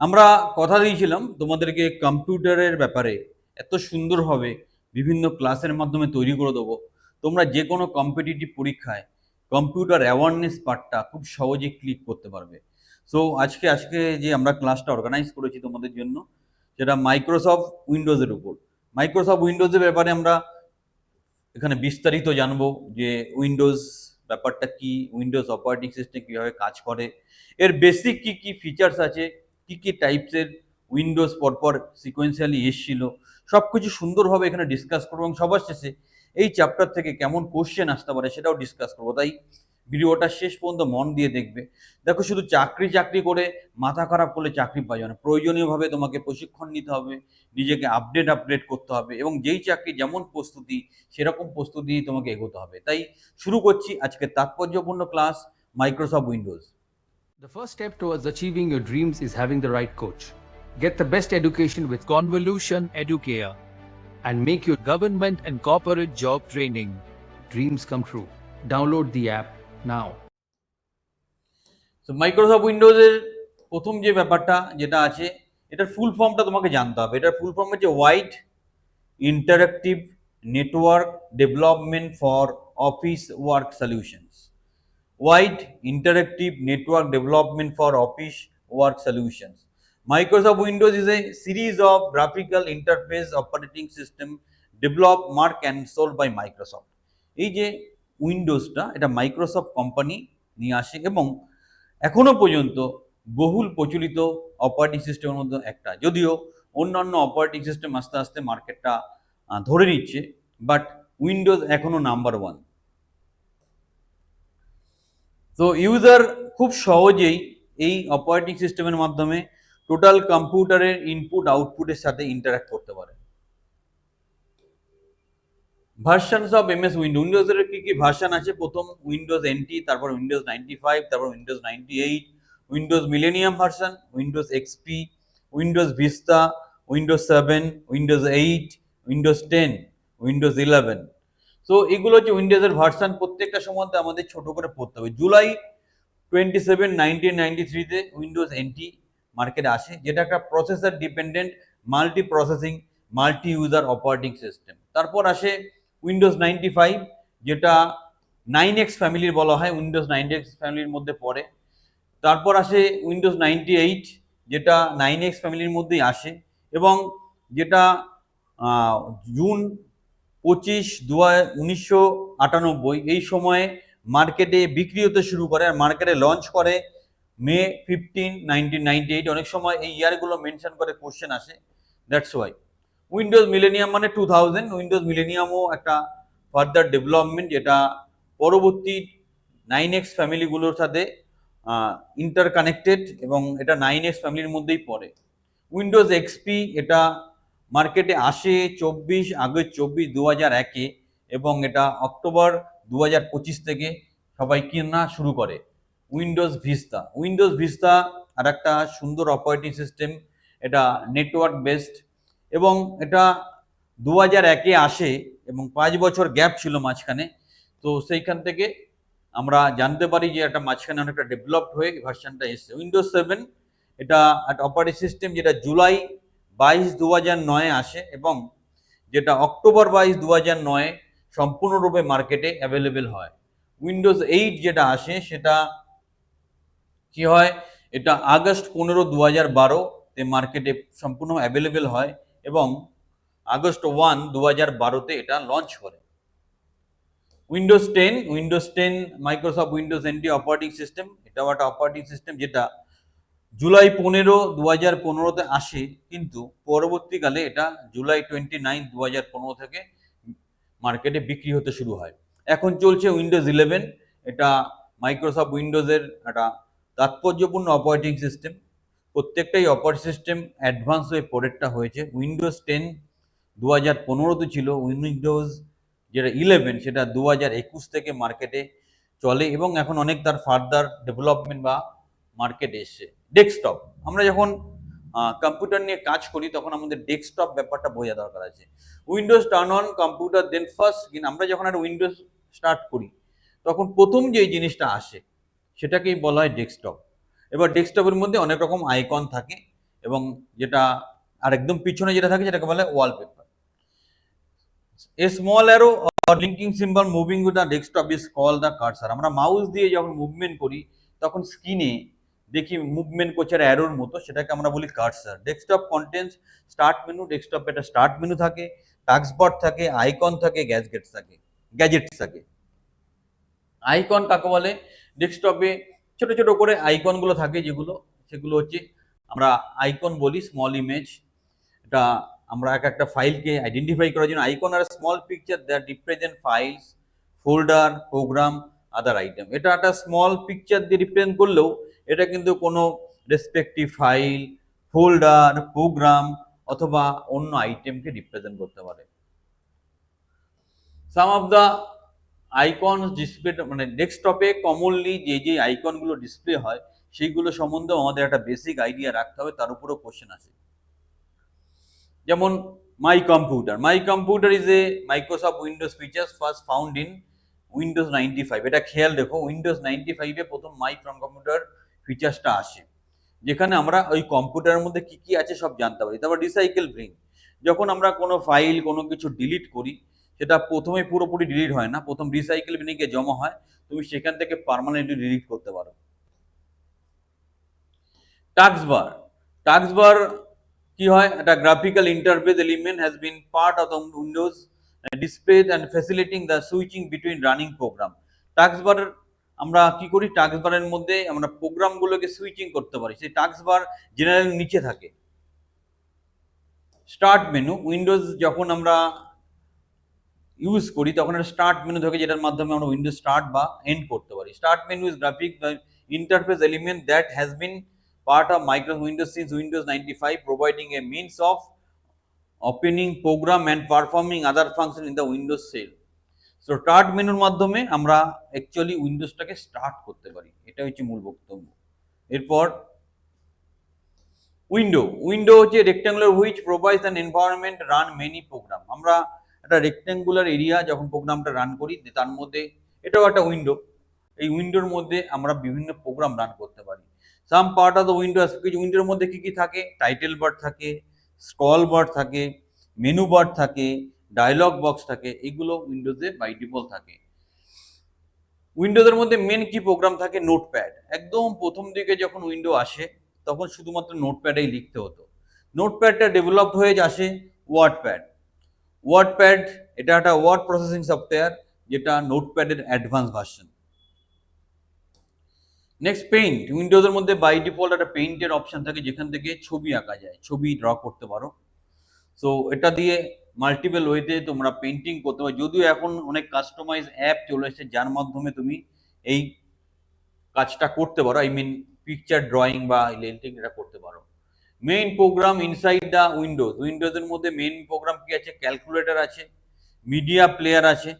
আমরা কথা দিয়েছিলাম, তোমাদেরকে কম্পিউটারের ব্যাপারে এত সুন্দরভাবে বিভিন্ন ক্লাসের মাধ্যমে তৈরি করে দেবো। তোমরা যে কোনো কম্পিটিটিভ পরীক্ষায় কম্পিউটার অ্যাওয়ারনেস পার্টটা খুব সহজে ক্লিক করতে পারবে। সো আজকে আজকে যে আমরা ক্লাসটা অর্গানাইজ করেছি তোমাদের জন্য, সেটা মাইক্রোসফট উইন্ডোজের উপর। মাইক্রোসফট উইন্ডোজের ব্যাপারে আমরা এখানে বিস্তারিত জানব যে উইন্ডোজ ব্যাপারটা কি উইন্ডোজ অপারেটিং সিস্টেম কীভাবে কাজ করে, এর বেসিক কি কি ফিচার্স আছে কি কি টাইপসের উইন্ডোজ পরপর সিকোয়েন্সিয়ালি এসছিল সব কিছু সুন্দরভাবে এখানে ডিসকাস করব এবং সবার শেষে এই চ্যাপ্টার থেকে কেমন কোশ্চেন আসতে পারে সেটাও ডিসকাস করব। তাই ভিডিওটা শেষ পর্যন্ত মন দিয়ে দেখবে। দেখো শুধু চাকরি চাকরি করে মাথা খারাপ করলে চাকরি পাওয়া যাবে না। প্রয়োজনীয়ভাবে তোমাকে প্রশিক্ষণ নিতে হবে, নিজেকে আপডেট আপডেট করতে হবে এবং যেই চাকরি যেমন প্রস্তুতি, সেরকম প্রস্তুতি তোমাকে এগোতে হবে। তাই শুরু করছি আজকে তাৎপর্যপূর্ণ class Microsoft Windows The first step towards achieving your dreams is having the right coach. Get the best education with Convolution Educare and make your government and corporate job training dreams come true. Download the app now. তো Microsoft উইন্ডোজের প্রথম যে ব্যাপারটা যেটা আছে এটার ফুল ফর্মটা তোমাকে জানতে হবে এটার ফুল ফর্ম হচ্ছে wide interactive network development for office work solutions wide interactive network development for office work solutions Microsoft Windows is a series of graphical interface operating system developed, marked and sold by Microsoft. এই যে উইন্ডোজটা এটা Microsoft company নিয়ে আসে এবং এখনও পর্যন্ত বহুল প্রচলিত অপারেটিং সিস্টেমের মধ্যে একটা। যদিও অন্যান্য অপারেটিং সিস্টেম আস্তে আস্তে মার্কেটটা ধরে নিচ্ছে বাট উইন্ডোজ এখনও নাম্বার ওয়ান তো ইউজার খুব সহজেই এই অপারেটিং সিস্টেমের মাধ্যমে টোটাল কম্পিউটারের ইনপুট আউটপুটের সাথে ইন্টারাক্ট করতে পারে। ভার্সনস অফ এমএস উইন্ডো উইন্ডোজের কি কি ভার্সন আছে? প্রথম উইন্ডোজ এনটি তারপর উইন্ডোজ নাইনটি ফাইভ তারপর Windows ninety eight Windows millennium version Windows XP Windows Vista Windows seven Windows eight Windows ten Windows eleven তো এগুলো হচ্ছে উইন্ডোজের ভার্সন প্রত্যেকটা সম্বন্ধে আমাদের ছোট করে পড়তে হবে। July twenty seven nineteen ninety থ্রিতে উইন্ডোজ এনটি মার্কেটে আসে, যেটা একটা processor dependent multi processing multi user operating system তারপর আসে উইন্ডোজ নাইনটি ফাইভ যেটা নাইন এক্স ফ্যামিলির বলা হয় উইন্ডোজ নাইন এক্স ফ্যামিলির মধ্যে পড়ে। তারপর আসে উইন্ডোজ নাইনটি এইট যেটা নাইন এক্স ফ্যামিলির মধ্যেই আসে। এবং যেটা জুন পঁচিশ দু উনিশশো আটানব্বই। এই সময়ে মার্কেটে বিক্রি হতে শুরু করে আর মার্কেটে লঞ্চ করে May fifteen nineteen ninety eight অনেক সময় এই ইয়ারগুলো মেনশন করে কোশ্চেন আসে। দ্যাটস ওয়াই উইন্ডোজ মিলেনিয়াম মানে টু থাউজেন্ড উইন্ডোজ মিলেনিয়ামও একটা ফার্দার ডেভেলপমেন্ট যেটা পরবর্তী নাইন এক্স ফ্যামিলিগুলোর সাথে ইন্টার কানেক্টেড এবং এটা নাইন এক্স ফ্যামিলির মধ্যেই পড়ে। উইন্ডোজ এক্সপি এটা মার্কেটে আসে চব্বিশ আগস্ট চব্বিশ দু হাজার একে এবং এটা অক্টোবর দু হাজার পঁচিশ থেকে সবাই কেনা শুরু করে। Windows Vista. উইন্ডোজ ভিস্তা আর একটা সুন্দর অপারেটিং সিস্টেম এটা নেটওয়ার্ক বেসড এবং এটা দু হাজার একে আসে এবং পাঁচ বছর গ্যাপ ছিল মাঝখানে। তো সেইখান থেকে আমরা জানতে পারি যে একটা মাঝখানে অনেকটা ডেভেলপড হয়ে ভার্সানটা এসছে। উইন্ডোজ সেভেন, এটা একটা অপারেটিং সিস্টেম যেটা জুলাই বাইশ দু নয়ে আসে এবং যেটা অক্টোবর বাইশ দু হাজার নয়ে সম্পূর্ণরূপে মার্কেটে অ্যাভেলেবেল হয়। উইন্ডোজ এইট যেটা আসে সেটা কি হয়? এটা আগস্ট পনেরো দু হাজার বারোতে মার্কেটে সম্পূর্ণ অ্যাভেলেবেল হয় এবং আগস্ট ওয়ান দু হাজার বারোতে এটা লঞ্চ করে। Windows ten Windows ten Microsoft Windows NT operating system এটাও একটা অপারেটিং সিস্টেম যেটা জুলাই পনেরো দু হাজার পনেরোতে আসে, কিন্তু পরবর্তীকালে এটা জুলাই টোয়েন্টি নাইন দু হাজার পনেরো থেকে মার্কেটে বিক্রি হতে শুরু হয়। এখন চলছে উইন্ডোজ ইলেভেন এটা মাইক্রোসফট উইন্ডোজের একটা তাৎপর্যপূর্ণ অপারেটিং সিস্টেম প্রত্যেকটাই অপারেটিং সিস্টেম অ্যাডভান্স হয়ে পরেরটা হয়েছে। উইন্ডোজ টেন দু হাজার পনেরোতে ছিল উইন্ডোজ যেটা ইলেভেন সেটা দু হাজার একুশ থেকে মার্কেটে চলে এবং এখন অনেক তার ফার্দার ডেভেলপমেন্ট বা মার্কেটে এসছে। ডেস্কটপ আমরা যখন কম্পিউটার নিয়ে কাজ করি, তখন আমাদের ডেস্কটপ ব্যাপারটা বোঝা দরকার আছে। Windows turn on computer then first আমরা যখন একটা উইন্ডোজ স্টার্ট করি, তখন প্রথম যে জিনিসটা আসে, সেটাকেই বলা হয় ডেস্কটপ এবার ডেস্কটপের মধ্যে অনেক রকম আইকন থাকে এবং যেটা আর একদম পিছনে যেটা থাকে, সেটাকে বলে wallpaper a small arrow or linking symbol moving with the desktop is call the cursor আমরা মাউস দিয়ে যখন মুভমেন্ট করি, তখন স্ক্রিনে দেখি মুভমেন্ট করছে অ্যারোর মতো, সেটাকে আমরা বলি cursor desktop contents start menu ডেস্কটপে একটা স্টার্ট মেনু থাকে টাস্কবার থাকে আইকন থাকে গ্যাজগেটস থাকে গ্যাজেটস থাকে। আইকন কাকে বলে? ডেস্কটপে ছোট ছোট করে আইকনগুলো থাকে যেগুলো, সেগুলো হচ্ছে আমরা আইকন বলি স্মল ইমেজ এটা আমরা এক একটা ফাইলকে আইডেন্টিফাই করার জন্য icon are small picture that represent files folder program other item এটা একটা স্মল পিকচার দিয়ে রিপ্রেজেন্ট করলেও এটা কিন্তু কোনো রেসপেক্টিভ ফাইল ফোল্ডার প্রোগ্রাম অথবা অন্য আইটেমকে রিপ্রেজেন্ট করতে পারে। Some of the icon display মানে ডেস্কটপে কমনলি যে যে আইকনগুলো ডিসপ্লে হয়, সেইগুলো সম্বন্ধেও আমাদের একটা বেসিক আইডিয়া রাখতে হবে, তার উপরেও কোশ্চেন আসে। যেমন my computer my computer is a Microsoft Windows features first found in Windows ninety five এটা খেয়াল রেখো উইন্ডোজ নাইনটি ফাইভে প্রথম মাই ফ্রম কম্পিউটার ফিচার্সটা আসে। যেখানে আমরা ওই কম্পিউটারের মধ্যে কি কি আছে সব জানতে পারি। তারপর রিসাইকেল ব্রিং যখন আমরা কোনো ফাইল কোনো কিছু ডিলিট করি, সেটা প্রথমে পুরোপুরি ডিলিট হয় না, প্রথম রিসাইকেল বিনিকে জমা হয়, তুমি সেখান থেকে পার্মানেন্টলি ডিলিট করতে পারো। টাস্ক বার টাস্ক বার কি হয়? একটা graphical interface element has been part of the Windows display and facilitating the switching between running program task bar আমরা কি করি? টাস্ক বারের মধ্যে আমরা প্রোগ্রামগুলোকে সুইচিং করতে পারি। সেই টাস্ক বার জেনারেল নিচে থাকে। স্টার্ট মেনু উইন্ডোজ যখন আমরা ইউজ করি তখন একটা স্টার্ট মেনু থাকে যেটার মাধ্যমে আমরা উইন্ডোজ স্টার্ট বা এন্ড করতে পারি। Start menu is graphic interface element that has been part of Microsoft Windows since Windows 95, providing a means of opening program and performing other function in the Windows shell. So start মেনুর মাধ্যমে আমরা actually উইন্ডোজটাকে start করতে পারি। এটা হচ্ছে মূল বক্তব্য। এরপর উইন্ডো উইন্ডো হচ্ছে rectangular which provides an environment run many program আমরা একটা রেক্ট্যাঙ্গুলার এরিয়া যখন প্রোগ্রামটা রান করি তার মধ্যে, এটাও একটা উইন্ডো এই উইন্ডোর মধ্যে আমরা বিভিন্ন প্রোগ্রাম রান করতে পারি। Some part of the window কিছু উইন্ডোর মধ্যে কি কি থাকে? টাইটেল বার থাকে স্ক্রল বার থাকে মেনু বার থাকে ডায়লগ বক্স থাকে, এগুলো উইন্ডোজে বাই ডিফল্ট থাকে। উইন্ডোজের মধ্যে মেন কি প্রোগ্রাম থাকে নোটপ্যাড একদম প্রথম দিকে যখন উইন্ডো আসে, তখন শুধুমাত্র নোটপ্যাডেই লিখতে হতো। নোটপ্যাডটা ডেভেলপড হয়ে আসে ওয়ার্ডপ্যাড ওয়ার্ডপ্যাড এটা একটা ওয়ার্ড প্রসেসিং সফটওয়্যার যেটা নোটপ্যাডের অ্যাডভান্স ভার্সন নেক্সট পেইন্ট উইন্ডোজের মধ্যে বাই ডিফল্ট একটা পেইন্টের অপশন থাকে, যেখান থেকে ছবি আঁকা যায়, ছবি ড্র করতে পারো। সো এটা দিয়ে মাল্টিপল ওয়েতে তোমরা পেন্টিং করতে পারো। যদিও এখন অনেক কাস্টমাইজ অ্যাপ চলে এসেছে, যার মাধ্যমে তুমি এই কাজটা করতে পারো। আই মিন পিকচার ড্রয়িং বা লেন্টিং এটা করতে পারো। Main program inside the Windows উইন্ডোজের মধ্যে মেইন প্রোগ্রাম কি আছে? ক্যালকুলেটর আছে মিডিয়া প্লেয়ার আছে।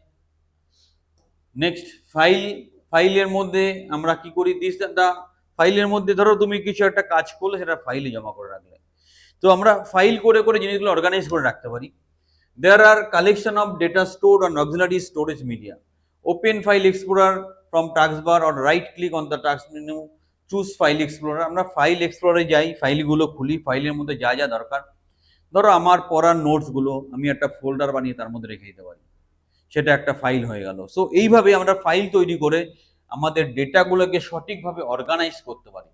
নেক্সট ফাইল ফাইলের মধ্যে আমরা কি করি? দিস দা ফাইলের মধ্যে ধরো তুমি কিছু একটা কাজ করলে সেটা ফাইলে জমা করে রাখলে। তো আমরা ফাইল করে করে জিনিসগুলো অর্গানাইজ করে রাখতে পারি। There are collection of data store on auxiliary storage media open file explorer from task bar or right click on the task menu choose file explorer আমরা ফাইল এক্সপ্লোরারে যাই, ফাইলগুলো খুলি, ফাইলের মধ্যে যা যা দরকার। ধরো আমার পড়ার নোটসগুলো আমি একটা ফোল্ডার বানিয়ে তার মধ্যে রেখে দিতে পারি। সেটা একটা ফাইল হয়ে গেল। সো এইভাবে আমরা ফাইল তৈরি করে আমাদের ডেটাগুলোকে সঠিকভাবে অর্গানাইজ করতে পারি।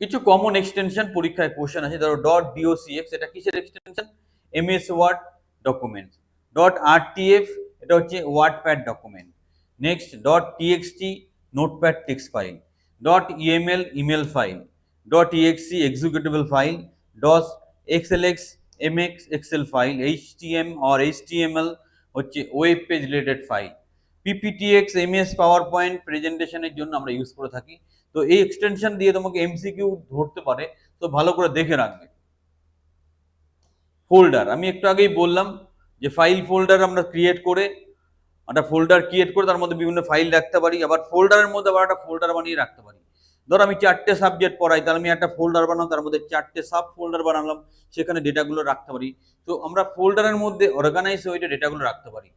কিছু কমন এক্সটেনশন পরীক্ষায় কোশ্চেন আছে ধরো ডট ডিওসিএক্স এটা কিসের extension MS word documents dot RTF এটা হচ্ছে word pad document next dot TXT notepad text file dot EML email file dot EXE executable file dot XLX MX excel file HTM or HTML হচ্ছে web page related file PPTX MS power point প্রেজেন্টেশনের জন্য আমরা use করে থাকি। তো এই extension দিয়ে তোমাকে MCQ ধরতে পারে, তো ভালো করে দেখে রাখবে। ফোল্ডার আমি একটু আগেই বললাম যে ফাইল ফোল্ডার আমরা ক্রিয়েট করে, একটা ফোল্ডার ক্রিয়েট করে তার মধ্যে বিভিন্ন ফাইল রাখতে পারি। আবার ফোল্ডারের মধ্যে আবার একটা ফোল্ডার বানিয়ে রাখতে পারি। ধর আমি চারটে সাবজেক্ট পড়াই, তাহলে আমি একটা ফোল্ডার বানালাম, তার মধ্যে চারটে সাব ফোল্ডার বানালাম, সেখানে ডেটাগুলো রাখতে পারি। তো আমরা ফোল্ডারের মধ্যে অর্গানাইজ হয়ে ডেটাগুলো রাখতে পারি।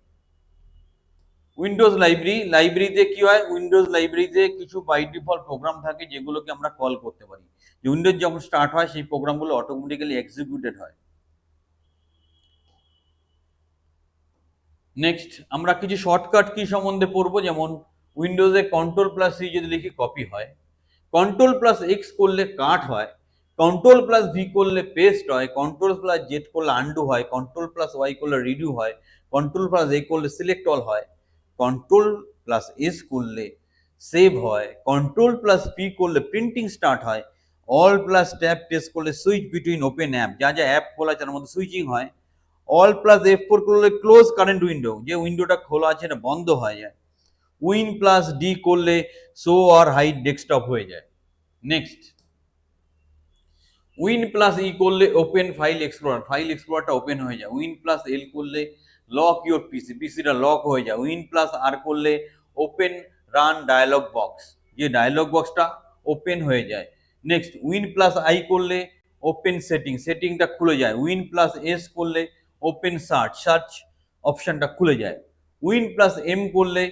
উইন্ডোজ লাইব্রেরি লাইব্রেরিতে কি হয়? উইন্ডোজ লাইব্রেরিতে কিছু বাই ডিফল্ট প্রোগ্রাম থাকে যেগুলোকে আমরা কল করতে পারি। যে উইন্ডোজ যখন স্টার্ট হয়, সেই প্রোগ্রামগুলো অটোমেটিক্যালি এক্সিকিউটেড হয়। নেক্সট আমরা কিছু শর্টকাট কি সম্বন্ধে পড়ব? যেমন উইন্ডোজে কন্ট্রোল প্লাস সি যদি লিখি কপি হয়। কন্ট্রোল প্লাস এক্স করলে কাট হয় কন্ট্রোল প্লাস ভি করলে পেস্ট হয় কন্ট্রোল প্লাস জেড করলে আন্ডু হয় কন্ট্রোল প্লাস ওয়াই করলে রিডিউ হয় কন্ট্রোল প্লাস এ করলে সিলেক্ট অল হয় কন্ট্রোল প্লাস এস করলে সেভ হয় কন্ট্রোল প্লাস পি করলে প্রিন্টিং স্টার্ট হয় অল প্লাস ট্যাব টেস্ট করলে সুইচ বিটুইন ওপেন অ্যাপ যা যা অ্যাপ খোলা আছে তার মধ্যে সুইচিং হয় অল প্লাস এফ ফোর করলে ক্লোজ কারেন্ট উইন্ডো যে উইন্ডোটা খোলা আছে এটা বন্ধ হয়ে যায়। উইন প্লাস ডি করলে শো আর হাইড ডেস্কটপ হয়ে যায়। নেক্সট উইন প্লাস ই করলে ওপেন ফাইল এক্সপ্লোরার ফাইল এক্সপ্লোরারটা ওপেন হয়ে যায়। উইন প্লাস এল করলে লক ইউর পিসি পিসিটা লক হয়ে যায়। উইন প্লাস আর করলে ওপেন রান ডায়ালগ বক্স যে ডায়ালগ বক্সটা ওপেন হয়ে যায়। নেক্সট উইন প্লাস আই করলে ওপেন সেটিং সেটিংটা খুলে যায়। উইন প্লাস এস করলে ওপেন সার্চ সার্চ অপশনটা খুলে যায়। উইন প্লাস এম করলে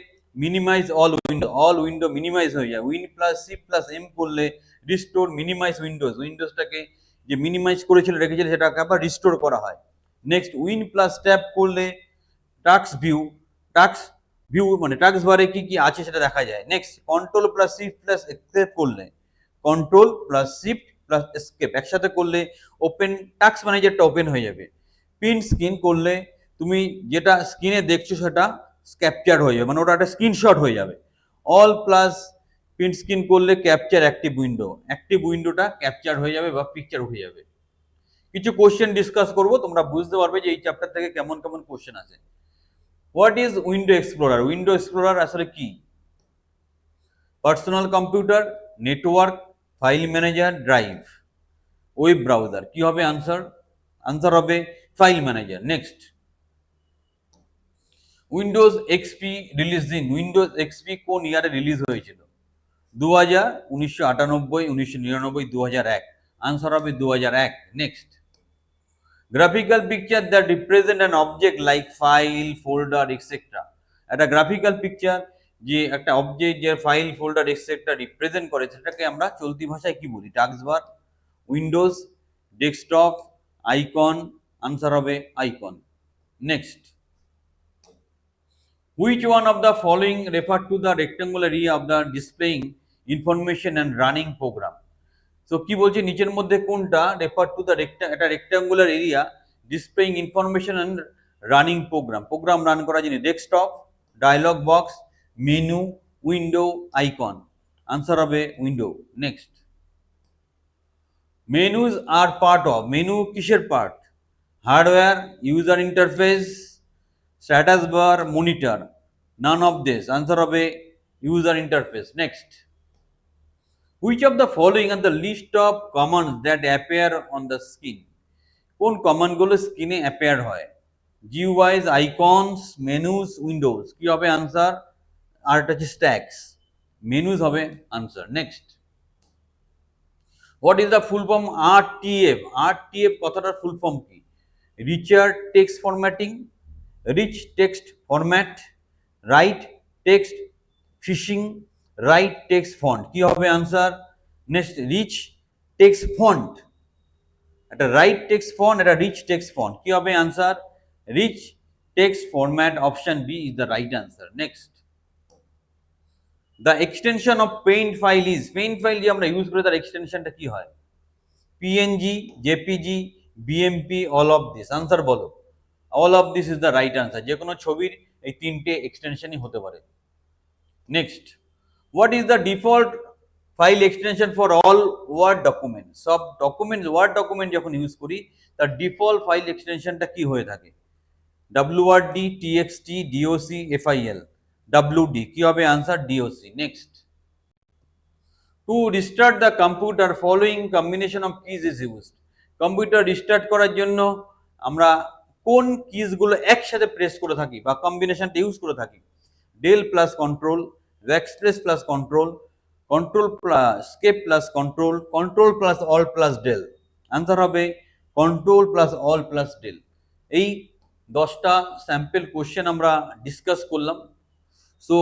minimize all window all window minimize হয়ে যায়। Win plus C plus M করলে রিস্টোর মিনিমাইজ উইন্ডোজ উইন্ডোজটাকে যে মিনিমাইজ করেছিল, রেখেছিল, সেটাকে আবার রিস্টোর করা হয়। নেক্সট উইন প্লাস ট্যাপ করলে টাক্স ভিউ টাক্স ভিউ মানে টাক্স বারে কি কি আছে সেটা দেখা যায়। Next control plus shift plus escape করলে। Control plus shift plus escape একসাথে করলে ওপেন টাক্স ম্যানেজারটা ওপেন হয়ে যাবে। প্রিন্ট স্ক্রিন করলে তুমি যেটা স্ক্রিনে দেখছ সেটা ক্যাপচার হয়ে যাবে মানে ওটা একটা স্ক্রিনশট হয়ে যাবে। অল প্লাস প্রিন্ট স্ক্রিন করলে ক্যাপচার অ্যাক্টিভ উইন্ডো অ্যাক্টিভ উইন্ডোটা ক্যাপচার হয়ে যাবে বা পিকচার উঠে যাবে। কিছু কোশ্চেন ডিসকাস করব, তোমরা বুঝতে পারবে যে এই চ্যাপ্টার থেকে কেমন কেমন কোশ্চেন আছে what is window explorer window explorer আসলে কি? Personal computer network file manager drive web browser কি হবে আনসার আনসার হবে file manager next Windows XP release দিন। উইন্ডোজ এক্সপি কোন ইয়ারে রিলিজ হয়েছিল? দু হাজার উনিশশো আটানব্বই, উনিশশো নিরানব্বই দু হাজার এক। আনসার হবে দু হাজার এক next graphical picture that represent an object like file folder etcetera একটা গ্রাফিক্যাল পিকচার যে একটা অবজেক্ট যে ফাইল ফোল্ডার এক্সেট্রা রিপ্রেজেন্ট করে, সেটাকে আমরা চলতি ভাষায় কি বলি? Tax bar Windows desktop icon answer হবে icon next Which one of the following refer to the rectangular area of the displaying information and running program? So, কি বলছে? নিচের মধ্যে কোনটা রেফার টু দ্য একটা rectangular area displaying information and running program program run করার জন্য desktop dialog box menu window icon answer হবে window next menus are part of menu কিসের part hardware user interface status bar monitor none of this answer হবে user interface next which of the following are the list of commands that appear on the screen কোন কমান্ডগুলো স্ক্রিনে appear হয়? জিওয়াইজ icons menus windows কি হবে answer আর এটা হচ্ছে স্ট্যাক্স মেনুস হবে answer next what is the full form R T F R T F কথাটার ফুল ফর্ম কি? Richer text formatting rich text format right text fishing right text font কি হবে answer next rich text font একটা right text font একটা rich text font কি হবে answer rich text format option B is the right answer next the extension of paint file is paint file যে আমরা use করি, তার এক্সটেনশনটা কি হয়? PNG JPG BMP all of this answer বলো। All of this is the right answer যে কোনো ছবির এই তিনটে এক্সটেনশনই হতে পারে। Next what is the default file extension for all word document সব ডকুমেন্ট ওয়ার্ড ডকুমেন্ট যখন ইউজ করি, তার ডিফল্ট ফাইল এক্সটেনশনটা কি হয়ে থাকে? WRD TXT DOC FIL WD কি হবে answer DOC next to restart the computer following combination of keys is used computer restart করার জন্য আমরা কোন কিজগুলো একসাথে প্রেস করে থাকি বা কম্বিনেশনটা ইউজ করে থাকি? Del plus control express plus control control plus escape plus control control plus alt plus del answer হবে control plus alt plus del এই দশটা স্যাম্পল কোশ্চেন আমরা ডিসকাস করলাম। সো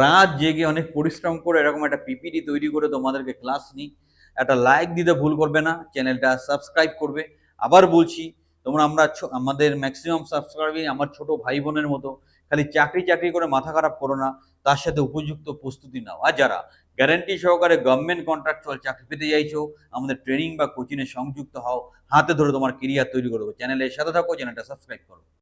রাত জেগে অনেক পরিশ্রম করে এরকম একটা পিপিটি তৈরি করে তোমাদেরকে ক্লাস নিই। একটা লাইক দিতে ভুল করবে না চ্যানেলটা সাবস্ক্রাইব করবে। আবার বলছি তোমরা আমরা আমাদের ম্যাক্সিমাম সাবস্ক্রাইবিং আমার ছোট ভাই বোনের মতো, খালি চাকরি চাকরি করে মাথা খারাপ করো না, তার সাথে উপযুক্ত প্রস্তুতি নাও। আর যারা গ্যারান্টি সহকারে গভর্নমেন্ট কন্ট্রাকচুয়াল চাকরি পেতে চাইছো, আমাদের ট্রেনিং বা কোচিংয়ে সংযুক্ত হও, হাতে ধরে তোমার কেরিয়ার তৈরি করব চ্যানেলের সাথে থাকো চ্যানেলটা সাবস্ক্রাইব করো।